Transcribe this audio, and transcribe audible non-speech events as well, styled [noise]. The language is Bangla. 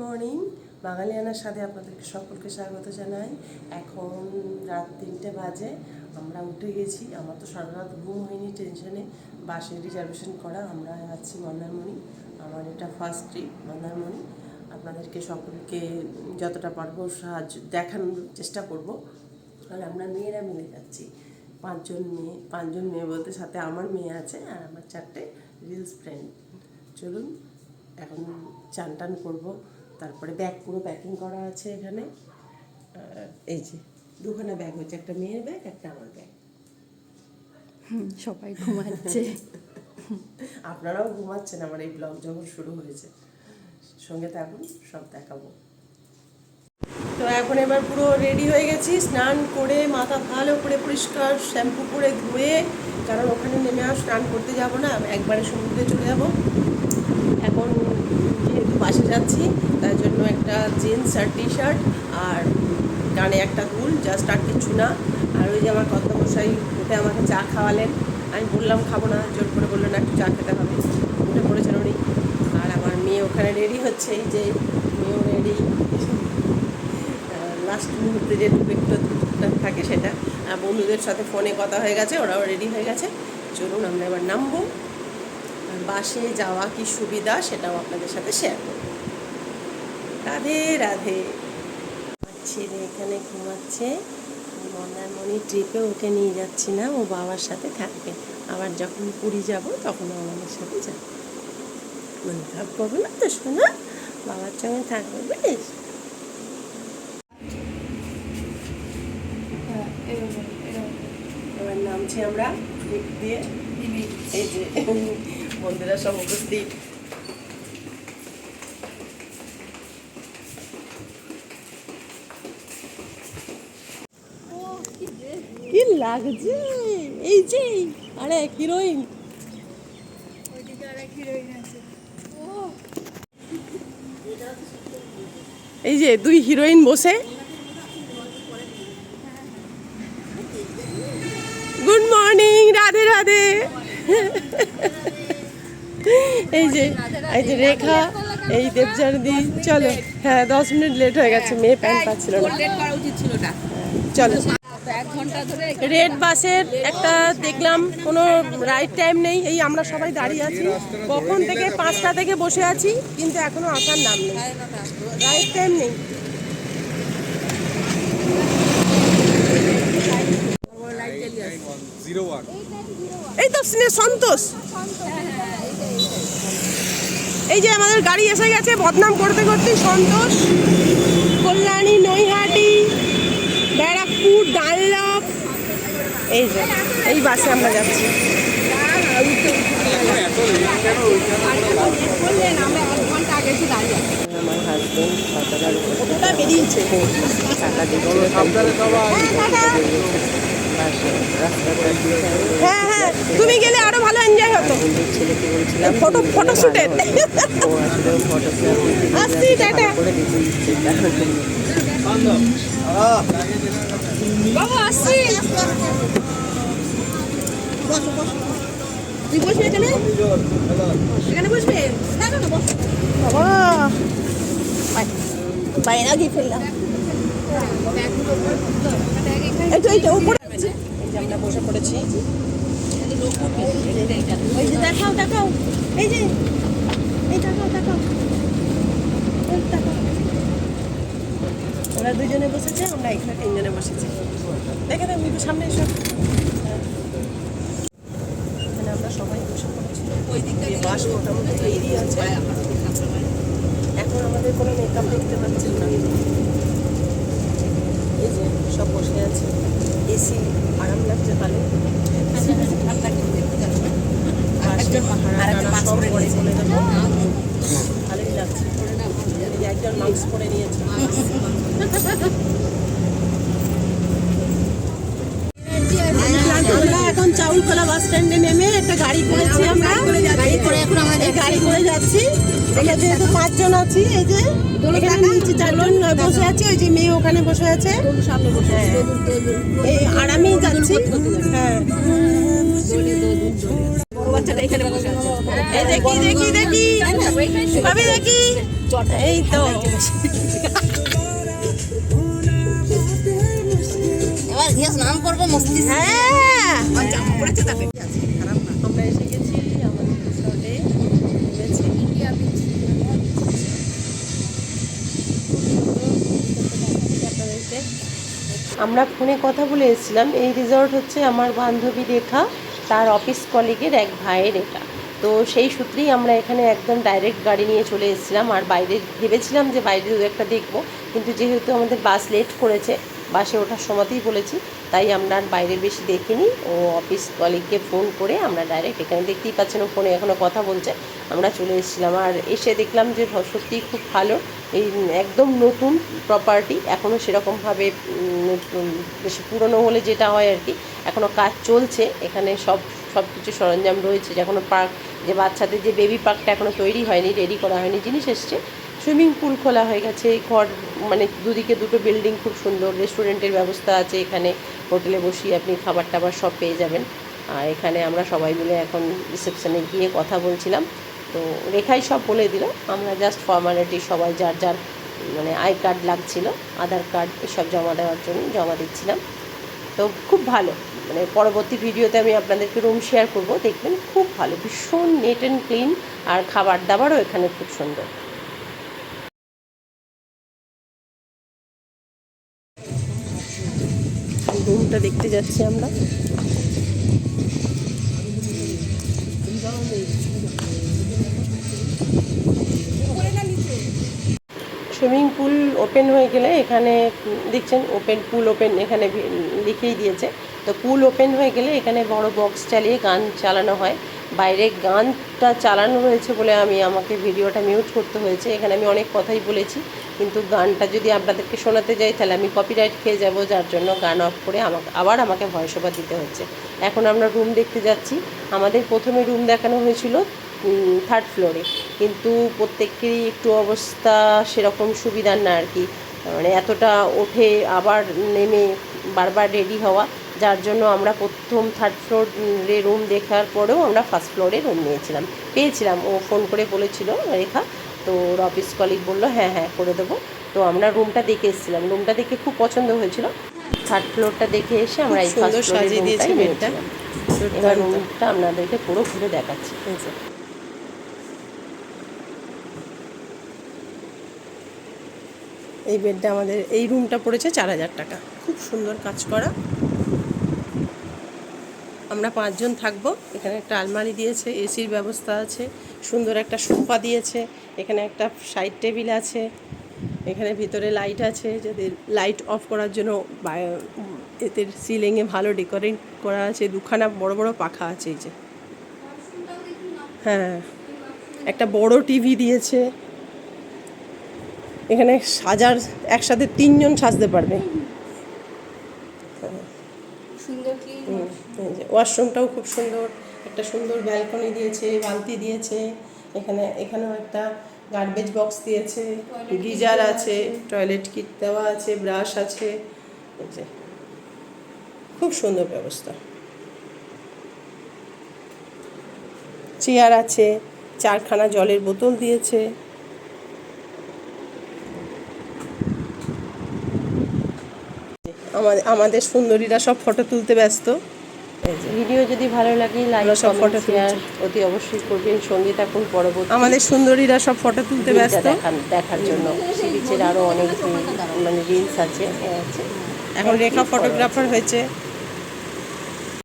মর্নিং বাঙালিয়ানার সাথে আপনাদেরকে সকলকে স্বাগত জানাই। এখন রাত তিনটে বাজে, আমরা উঠে গেছি। আমার তো সারা রাত ঘুম হয়নি, টেনশনে। বাসে রিজার্ভেশন করা, আমরা যাচ্ছি মন্দারমণি। আমার এটা ফার্স্ট ট্রিপ মন্দারমণি। আপনাদেরকে সকলকে যতটা পারব সাহায্য, দেখানোর চেষ্টা করব। আর আমরা মেয়েরা মিলে যাচ্ছি। পাঁচজন মেয়ে পাঁচজন মেয়ে বলতে সাথে আমার মেয়ে আছে আর আমার চারটে রিলস ফ্রেন্ড চলুন, এখন চান টান করব। তারপরে ব্যাগ পুরো প্যাকিং করা আছে এখানে। এই যে দুখানা ব্যাগ হচ্ছে একটা মেয়ের ব্যাগ একটা আমার ব্যাগ সবাই ঘুমাচ্ছে। [laughs] আপনারাও ঘুমাচ্ছেন আমার এই ব্লগ যখন শুরু হয়েছে। সঙ্গে থাকুন সব দেখাবো। তো এখন এবার পুরো রেডি হয়ে গেছি স্নান করে মাথা ভালো করে পরিষ্কার শ্যাম্পু করে ধুয়ে কারণ ওখানে নেমে আর স্নান করতে যাব না একবারে সমুদ্রে চলে যাব। এখন বাসে যাচ্ছি, তার জন্য একটা জিন্স আর টি শার্ট আর কানে একটা দুল জাস্ট আর কিছু না আর ওই যে আমার কর্তামশাই উঠে আমাকে চা খাওয়ালেন। আমি বললাম, খাব না। জোর করে বললেন একটু চা খেতে হবে। উঠে পড়েছেন উনি। আর আমার মেয়ে ওখানে রেডি হচ্ছে, এই যে মেয়েও রেডি লাস্ট মুহূর্তে যে একটু থাকে সেটা। বন্ধুদের সাথে ফোনে কথা হয়ে গেছে, ওরাও রেডি হয়ে গেছে। চলুন, আমরা এবার নামবো। বাসে যাওয়া কি সুবিধা সেটাও আপনাদের সাথে শেয়ার করব। রাধে রাধে। ছেলে এখানে ঘুমাচ্ছে। মন্দারমণি ট্রিপে ওকে নিয়ে যাচ্ছি না ও বাবার সাথে থাকবে। আবার যখন পুরী যাব তখন ও আমাদের সাথে যাবে। মনে খারাপ করবে না তো শোনা। বাবার সঙ্গে থাকবে বুঝিস এবার নামছি আমরা। দিয়ে। এই যে। বন্ধুরা সব উপস্থিত। কি লাগছে? এই যে আরে হিরোইন এই যে দুই হিরোইন বসে। Good morning Radhe Radhe. [laughs] এই যে এই যে রেখা এই দেবজানদি চলো হ্যাঁ দশ মিনিট লেট হয়ে গেছে মেয়ে প্যান্ট পাচ্ছিল না। লেট করা উচিত ছিল না চলো। তো এক ঘণ্টা ধরে রেড বাসের একটা দেখলাম কোনো রাইট টাইম নেই এই আমরা সবাই দাঁড়িয়ে আছি। কখন থেকে পাঁচটা থেকে বসে আছি কিন্তু এখনও আসার নাম নেই। রাইট টাইম নেই। এই তো সিনে- সন্তোষ। এই যে আমাদের গাড়ি এসে গেছে বদনাম করতে করতে সন্তোষ। কল্যাণী নৈহাটি ব্যারাকপুর ডানলপ এই যে এই বাসে আমরা যাচ্ছি। আমরা হাজবেন্ড সকালের বেরিয়েছে। টাকা হ্যাঁ হ্যাঁ তুমি গেলে আরও ভালো এনজয় হতো। ফটো ফটো শুটের ও আসলে আসছি টাটা বাবা আসছি তুই বসবি এখানে? এখানে বসবে? না না না বস। বাবা। বাইরে গিয়ে ফেললাম। এই তো এই তো উপরে এই যে আমরা বসে পড়েছি ওই যে দেখাও এই যে, এই দেখাও দেখাও। দেখাও। ওরা দুজনে বসেছে, আমরা এখানে তিনজনে বসেছি। দেখে না একটু সামনে এসো। এখানে আমরা সবাই বসে পড়েছি। ওই দিকটা বাস মোটামুটি তৈরি আছে। এখন আমাদের কোনো মেকআপ দেখতে পাচ্ছেন না। এই যে, সব বসে আছে। এসি, আরাম লাগছে ভালো আরেকজন আরেকজন mask সব পরে পরে নিয়েছে। ভালোই লাগছে। একজন মাস্ক পরে নিয়েছে। আমরা এখন চাউলখোলা বাস স্ট্যান্ডে নেমে একটা গাড়ি করেছি আমরা গাড়ি করে এখন আমাদের গাড়ি করে যাচ্ছি। আমরা যেহেতু পাঁচজন আছি এই যে এখানে নিচে চারজন বসে আছি ওই যে মেয়ে ওখানে বসে আছে। হ্যাঁ। এই আর আমি যাচ্ছি। হ্যাঁ। বাচ্চাটা এখানে বসে। এই দেখি দেখি দেখি। ভাবি দেখি। এই তো। এবার গিয়ে স্নান করব মস্তি। হ্যাঁ। জামা পড়েছে তাকে খারাপ না আমরা এসে গেছি আমাদের রিসর্টে নেমেছি আমরা ফোনে কথা বলে এসেছিলাম। এই রিসর্ট হচ্ছে আমার বান্ধবী রেখা। তার অফিস কলিগের এক ভাইয়ের এটা। তো সেই সূত্রেই আমরা এখানে একদম ডাইরেক্ট গাড়ি নিয়ে চলে এসেছিলাম। আর বাইরে ভেবেছিলাম যে বাইরে দু একটা দেখব। কিন্তু যেহেতু আমাদের বাস লেট করেছে বাসে ওঠার সময়তেই বলেছি তাই আমরা আর বাইরে বেশি দেখিনি। ও অফিস কলিগকে ফোন করে আমরা ডাইরেক্ট এখানে দেখতেই পাচ্ছেন, ও ফোনে এখনও কথা বলছে। আমরা চলে এসেছিলাম আর এসে দেখলাম যে সত্যিই খুব ভালো। এই একদম নতুন প্রপার্টি এখনও সেরকমভাবে বেশি পুরনো হলে যেটা হয় আর কি এখনও কাজ চলছে। এখানে সব সব কিছু সরঞ্জাম রয়েছে, যে এখনও পার্ক যে বাচ্চাদের যে বেবি পার্কটা এখনও তৈরি হয়নি রেডি করা হয়নি, জিনিস এসছে। সুইমিং পুল খোলা হয়ে গেছে, ঘর মানে দুদিকে দুটো বিল্ডিং খুব সুন্দর রেস্টুরেন্টের ব্যবস্থা আছে এখানে। হোটেলে বসিয়ে আপনি খাবার টাবার সব পেয়ে যাবেন। আর এখানে আমরা সবাই মিলে এখন রিসেপশনে গিয়ে কথা বলছিলাম। তো রেখাই সব বলে দিল, আমরা জাস্ট ফর্মালিটি সবাই যার যার মানে আই কার্ড লাগছিল, আধার কার্ড এসব জমা দেওয়ার জন্য জমা দিচ্ছিলাম। তো খুব ভালো মানে পরবর্তী ভিডিওতে আমি আপনাদেরকে রুম শেয়ার করব, দেখবেন খুব ভালো, ভীষণ নেট অ্যান্ড ক্লিন আর খাবার দাবারও এখানে খুব সুন্দর। রুমটা দেখতে যাচ্ছি আমরা। সুইমিং পুল ওপেন হয়ে গেলে এখানে, দেখছেন, ওপেন, পুল ওপেন, এখানে লিখেই দিয়েছে। তো পুল ওপেন হয়ে গেলে এখানে বড় বক্স চালিয়ে গান চালানো হয়। বাইরে গানটা চালানো রয়েছে বলে আমি, আমাকে ভিডিওটা মিউট করতে হয়েছে। এখানে আমি অনেক কথাই বলেছি, কিন্তু গানটা যদি আপনাদেরকে শোনাতে যাই, তাহলে আমি কপিরাইট খেয়ে যাব, যার জন্য গান অফ করে আমাকে, আবার আমাকে ভয়েস ওভার দিতে হচ্ছে। এখন আমরা রুম দেখতে যাচ্ছি। আমাদের প্রথমে রুম দেখানো হয়েছিল থার্ড ফ্লোরে কিন্তু প্রত্যেকেরই একটু অবস্থা সেরকম সুবিধার না আর কি। মানে এতটা ওঠে, আবার নেমে বারবার রেডি হওয়া। যার জন্য আমরা প্রথম থার্ড ফ্লোরে রুম দেখার পরেও আমরা ফার্স্ট ফ্লোরে রুম নিয়েছিলাম। পেয়েছিলাম। ও ফোন করে বলেছিল রেখা তো ওর অফিস কলিগ বলল হ্যাঁ হ্যাঁ করে দেবো। তো আমরা রুমটা দেখে এসেছিলাম। রুমটা দেখে খুব পছন্দ হয়েছিল। থার্ড ফ্লোরটা দেখে এসে আমরা এই ফার্স্ট ফ্লোরে রুমটাই নিয়েছিলাম। এবার রুমটা আপনাদেরকে পুরো ঘুরে দেখাচ্ছি। এই বেডটা আমাদের এই রুমটা পড়েছে চার হাজার টাকা। খুব সুন্দর কাজ করা। আমরা পাঁচজন থাকব। এখানে একটা আলমারি দিয়েছে, এসির ব্যবস্থা আছে, সুন্দর একটা সোফা দিয়েছে, এখানে একটা সাইড টেবিল আছে, এখানে ভিতরে লাইট আছে, যদি লাইট অফ করার জন্য এতে সিলিংয়ে ভালো ডেকোরেট করা আছে, দুখানা বড় বড় পাখা আছে এই যে। হ্যাঁ একটা বড় টিভি দিয়েছে। এখানে সাজার, একসাথে তিনজন সাজতে পারবে হুম, এই যে ওয়াশরুমটাও খুব সুন্দর একটা সুন্দর ব্যালকনি দিয়েছে বালতি দিয়েছে এখানে এখানেও একটা গার্বেজ বক্স দিয়েছে গিজার আছে টয়লেট কিট দেওয়া আছে ব্রাশ আছে খুব সুন্দর ব্যবস্থা। চেয়ার আছে চারখানা জলের বোতল দিয়েছে। আমাদের সুন্দরীরা সব ফটো তুলতে ব্যস্ত। ভিডিও যদি ভালো লাগে লাইক সব ফটো শেয়ার অতি অবশ্যই করবেন। সঙ্গে থাকুন পরবর্তী আমাদের সুন্দরীরা সব ফটো তুলতে ব্যস্ত। দেখান দেখার জন্য। বিচের আরও অনেক মানে রিলস আছে। এখন রেখা ফটোগ্রাফার হয়েছে।